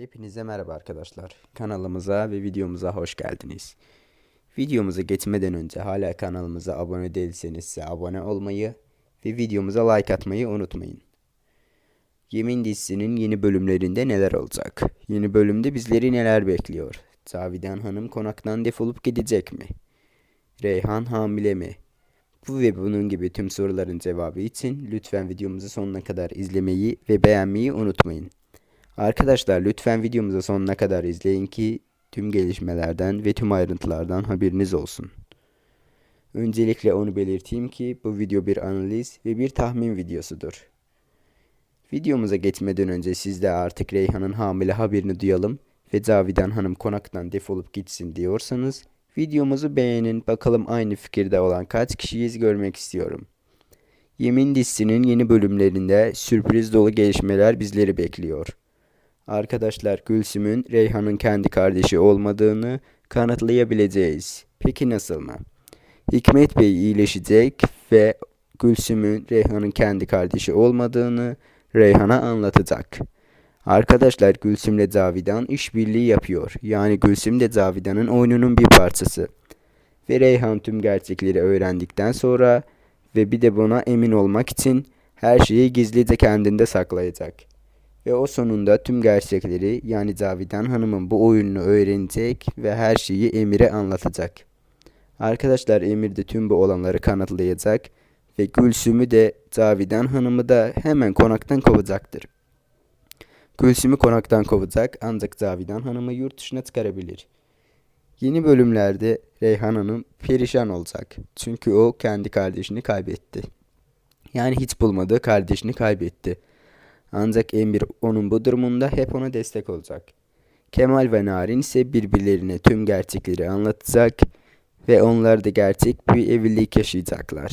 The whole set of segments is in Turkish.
Hepinize merhaba arkadaşlar. Kanalımıza ve videomuza hoş geldiniz. Videomuza geçmeden önce hala kanalımıza abone değilseniz ise abone olmayı ve videomuza like atmayı unutmayın. Yemin dizisinin yeni bölümlerinde neler olacak? Yeni bölümde bizleri neler bekliyor? Cavidan Hanım konaktan defolup gidecek mi? Reyhan hamile mi? Bu ve bunun gibi tüm soruların cevabı için lütfen videomuzu sonuna kadar izlemeyi ve beğenmeyi unutmayın. Arkadaşlar lütfen videomuzu sonuna kadar izleyin ki tüm gelişmelerden ve tüm ayrıntılardan haberiniz olsun. Öncelikle onu belirteyim ki bu video bir analiz ve bir tahmin videosudur. Videomuza geçmeden önce siz de artık Reyhan'ın hamile haberini duyalım ve Cavidan Hanım konaktan defolup gitsin diyorsanız videomuzu beğenin bakalım aynı fikirde olan kaç kişiyiz görmek istiyorum. Yemin dizisinin yeni bölümlerinde sürpriz dolu gelişmeler bizleri bekliyor. Arkadaşlar Gülsüm'ün Reyhan'ın kendi kardeşi olmadığını kanıtlayabileceğiz. Peki nasıl mı? Hikmet Bey iyileşecek ve Gülsüm'ün Reyhan'ın kendi kardeşi olmadığını Reyhan'a anlatacak. Arkadaşlar Gülsüm'le Cavidan işbirliği yapıyor. Yani Gülsüm de Cavidan'ın oyununun bir parçası. Ve Reyhan tüm gerçekleri öğrendikten sonra ve bir de buna emin olmak için her şeyi gizlice kendinde saklayacak. Ve o sonunda tüm gerçekleri yani Cavidan Hanım'ın bu oyununu öğrenecek ve her şeyi Emir'e anlatacak. Arkadaşlar Emir de tüm bu olanları kanıtlayacak ve Gülsüm'ü de Cavidan Hanım'ı da hemen konaktan kovacaktır. Gülsüm'ü konaktan kovacak ancak Cavidan Hanım'ı yurt dışına çıkarabilir. Yeni bölümlerde Reyhan Hanım perişan olacak. Çünkü o kendi kardeşini kaybetti. Yani hiç bulmadığı kardeşini kaybetti. Ancak Emir onun bu durumunda hep ona destek olacak. Kemal ve Narin ise birbirlerine tüm gerçekleri anlatacak ve onlar da gerçek bir evlilik yaşayacaklar.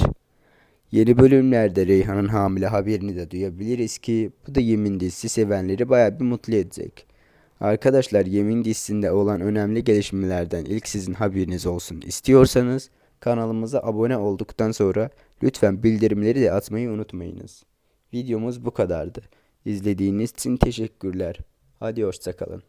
Yeni bölümlerde Reyhan'ın hamile haberini de duyabiliriz ki bu da Yemin dizisi sevenleri baya bir mutlu edecek. Arkadaşlar Yemin dizisinde olan önemli gelişmelerden ilk sizin haberiniz olsun istiyorsanız kanalımıza abone olduktan sonra lütfen bildirimleri de atmayı unutmayınız. Videomuz bu kadardı. İzlediğiniz için teşekkürler. Hadi hoşçakalın.